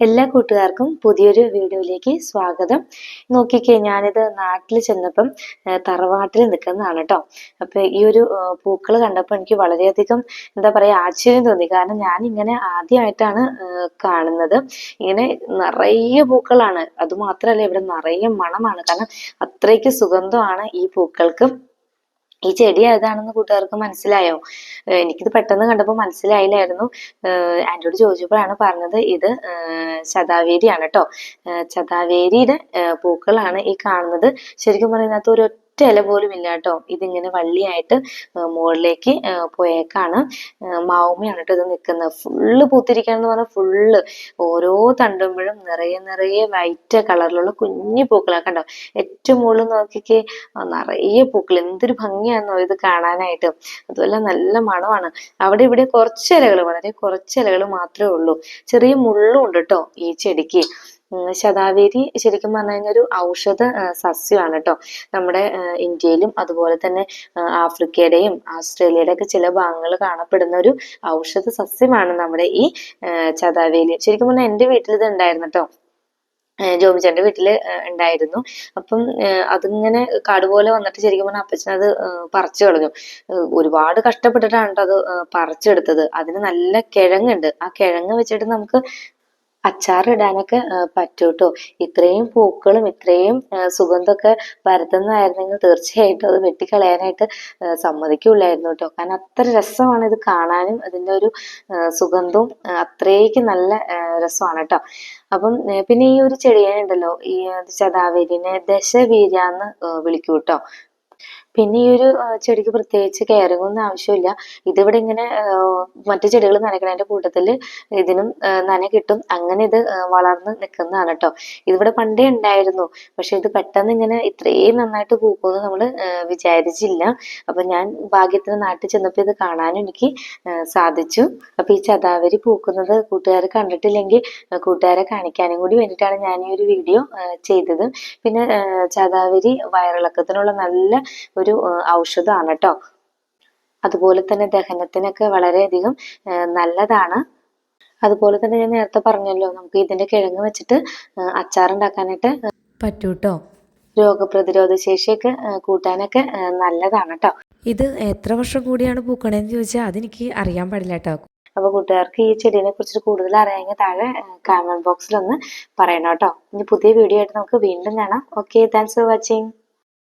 എല്ലാ കൂട്ടുകാർക്കും പുതിയൊരു വീഡിയോയിലേക്ക് സ്വാഗതം. നോക്കിക്കേ ഞാനിത് നാട്ടിൽ ചെന്നപ്പം തറവാട്ടിൽ നിൽക്കുന്നതാണ് കേട്ടോ അപ്പൊ ഈ ഒരു പൂക്കൾ കണ്ടപ്പോൾ എനിക്ക് വളരെയധികം എന്താ പറയാ ആശ്ചര്യം തോന്നി. കാരണം ഞാൻ ഇങ്ങനെ ആദ്യമായിട്ടാണ് കാണുന്നത്. ഇങ്ങനെ നിറയെ പൂക്കളാണ്. അതുമാത്രമല്ല ഇവിടെ നിറയെ മണമാണ്. കാരണം അത്രയ്ക്ക് സുഗന്ധമാണ് ഈ പൂക്കൾക്ക്. ഈ ചെടി ഏതാണെന്ന് കൂട്ടുകാർക്ക് മനസ്സിലായോ? എനിക്കിത് പെട്ടെന്ന് കണ്ടപ്പോൾ മനസ്സിലായില്ലായിരുന്നു. ആന്റിയോട് ചോദിച്ചപ്പോഴാണ് പറഞ്ഞത് ഇത് ശതാവേരിയാണ് കേട്ടോ ശതാവേരിയുടെ പൂക്കളാണ് ഈ കാണുന്നത്. ശരിക്കും പറയുന്നത് ഒരു ഒറ്റ ഇല പോലും ഇല്ല കേട്ടോ. ഇതിങ്ങനെ വള്ളിയായിട്ട് മുകളിലേക്ക് പോയേക്കാണ്. മാവുമയാണ് കേട്ടോ ഇത് നിൽക്കുന്നത്. ഫുള്ള് പൂത്തിരിക്കുകയെന്ന് പറഞ്ഞാൽ ഫുള്ള്. ഓരോ തണ്ടുമ്പോഴും നിറയെ നിറയെ വൈറ്റ് കളറിലുള്ള കുഞ്ഞു പൂക്കളാണ് കണ്ടോ. ഏറ്റവും മുകളിൽ നോക്കിക്കേ നിറയെ പൂക്കൾ. എന്തൊരു ഭംഗിയാണെന്നോ ഇത് കാണാനായിട്ട്. അതുപോലെ നല്ല മണമാണ്. അവിടെ ഇവിടെ കുറച്ച് ഇലകൾ വളരെ കുറച്ച് ഇലകൾ മാത്രമേ ഉള്ളൂ. ചെറിയ മുള്ളും ഉണ്ട് കേട്ടോ ഈ ചെടിക്ക്. ശതാവേരി ശരിക്കും പറഞ്ഞു കഴിഞ്ഞാൽ ഒരു ഔഷധ സസ്യമാണ് കേട്ടോ നമ്മുടെ ഇന്ത്യയിലും അതുപോലെ തന്നെ ആഫ്രിക്കയുടെയും ആസ്ട്രേലിയയുടെ ഒക്കെ ചില ഭാഗങ്ങൾ കാണപ്പെടുന്ന ഒരു ഔഷധ സസ്യമാണ് നമ്മുടെ ഈ ചതാവേലി. ശരിക്കും പറഞ്ഞാൽ എന്റെ വീട്ടിൽ ഇത് ഉണ്ടായിരുന്നു കേട്ടോ ജോബിച്ചേട്ടന്റെ വീട്ടിൽ ഉണ്ടായിരുന്നു. അപ്പം അതിങ്ങനെ കാട് പോലെ വന്നിട്ട് ശരിക്കും പറഞ്ഞാൽ അപ്പച്ചൻ അത് പറിച്ചു കളഞ്ഞു. ഒരുപാട് കഷ്ടപ്പെട്ടിട്ടാണ് അത് പറിച്ചെടുത്തത്. അതിന് നല്ല കിഴങ്ങുണ്ട്. ആ കിഴങ്ങ് വെച്ചിട്ട് നമുക്ക് അച്ചാറിടാനൊക്കെ പറ്റും കേട്ടോ ഇത്രയും പൂക്കളും ഇത്രയും സുഗന്ധമൊക്കെ വരുത്തുന്നതായിരുന്നെങ്കിൽ തീർച്ചയായിട്ടും അത് വെട്ടിക്കളയാനായിട്ട് സമ്മതിക്കില്ലായിരുന്നു കേട്ടോ. കാരണം അത്ര രസമാണ് ഇത് കാണാനും അതിന്റെ ഒരു സുഗന്ധവും അത്രയ്ക്ക് നല്ല രസമാണ് കേട്ടോ. അപ്പം പിന്നെ ഈ ഒരു ചെടിയെ ഉണ്ടല്ലോ ഈ ചതാവേരിനെ ദശവീര്യാന്ന് എന്ന് കേട്ടോ. പിന്നെ ഈ ഒരു ചെടിക്ക് പ്രത്യേകിച്ച് കെയറിംഗ് ഒന്നും ആവശ്യമില്ല. ഇതിവിടെ ഇങ്ങനെ മറ്റു ചെടികൾ നനയ്ക്കണതിന്റെ കൂട്ടത്തിൽ ഇതിനും നന കിട്ടും. അങ്ങനെ ഇത് വളർന്ന് നിൽക്കുന്നതാണ് കേട്ടോ ഇതിവിടെ പണ്ടേ ഉണ്ടായിരുന്നു. പക്ഷെ ഇത് പെട്ടെന്ന് ഇങ്ങനെ ഇത്രയും നന്നായിട്ട് പൂക്കുമെന്ന് നമ്മൾ വിചാരിച്ചില്ല. അപ്പൊ ഞാൻ ഭാഗ്യത്തിന് നാട്ടിൽ ചെന്നപ്പോൾ ഇത് കാണാനും എനിക്ക് സാധിച്ചു. അപ്പൊ ഈ ചതാവരി പൂക്കുന്നത് കൂട്ടുകാരെ കണ്ടിട്ടില്ലെങ്കിൽ കൂട്ടുകാരെ കാണിക്കാനും കൂടി വേണ്ടിയിട്ടാണ് ഞാൻ ഈ ഒരു വീഡിയോ ചെയ്തത്. പിന്നെ ചതാവരി വയറിളക്കത്തിനുള്ള നല്ല ഒരു ഔഷധമാണ് കേട്ടോ അതുപോലെ തന്നെ ദഹനത്തിനൊക്കെ വളരെയധികം നല്ലതാണ്. അതുപോലെ തന്നെ ഞാൻ നേരത്തെ പറഞ്ഞല്ലോ നമുക്ക് ഇതിന്റെ കിഴങ്ങ് വെച്ചിട്ട് അച്ചാറുണ്ടാക്കാനായിട്ട് പറ്റൂട്ടോ രോഗപ്രതിരോധ ശേഷിയൊക്കെ കൂട്ടാനൊക്കെ നല്ലതാണ് കേട്ടോ ഇത് എത്ര വർഷം കൂടിയാണ് പൂക്കണേന്ന് ചോദിച്ചാൽ അതെനിക്ക് അറിയാൻ പാടില്ല കേട്ടോ അപ്പോൾ കൂട്ടുകാർക്ക് ഈ ചെടീനെ കുറിച്ച് കൂടുതൽ അറിയാമെങ്കിൽ താഴെ കമന്റ് ബോക്സിൽ ഒന്ന് പറയണം കേട്ടോ ഇനി പുതിയ വീഡിയോ ആയിട്ട് നമുക്ക് വീണ്ടും കാണാം. Okay thanks for watching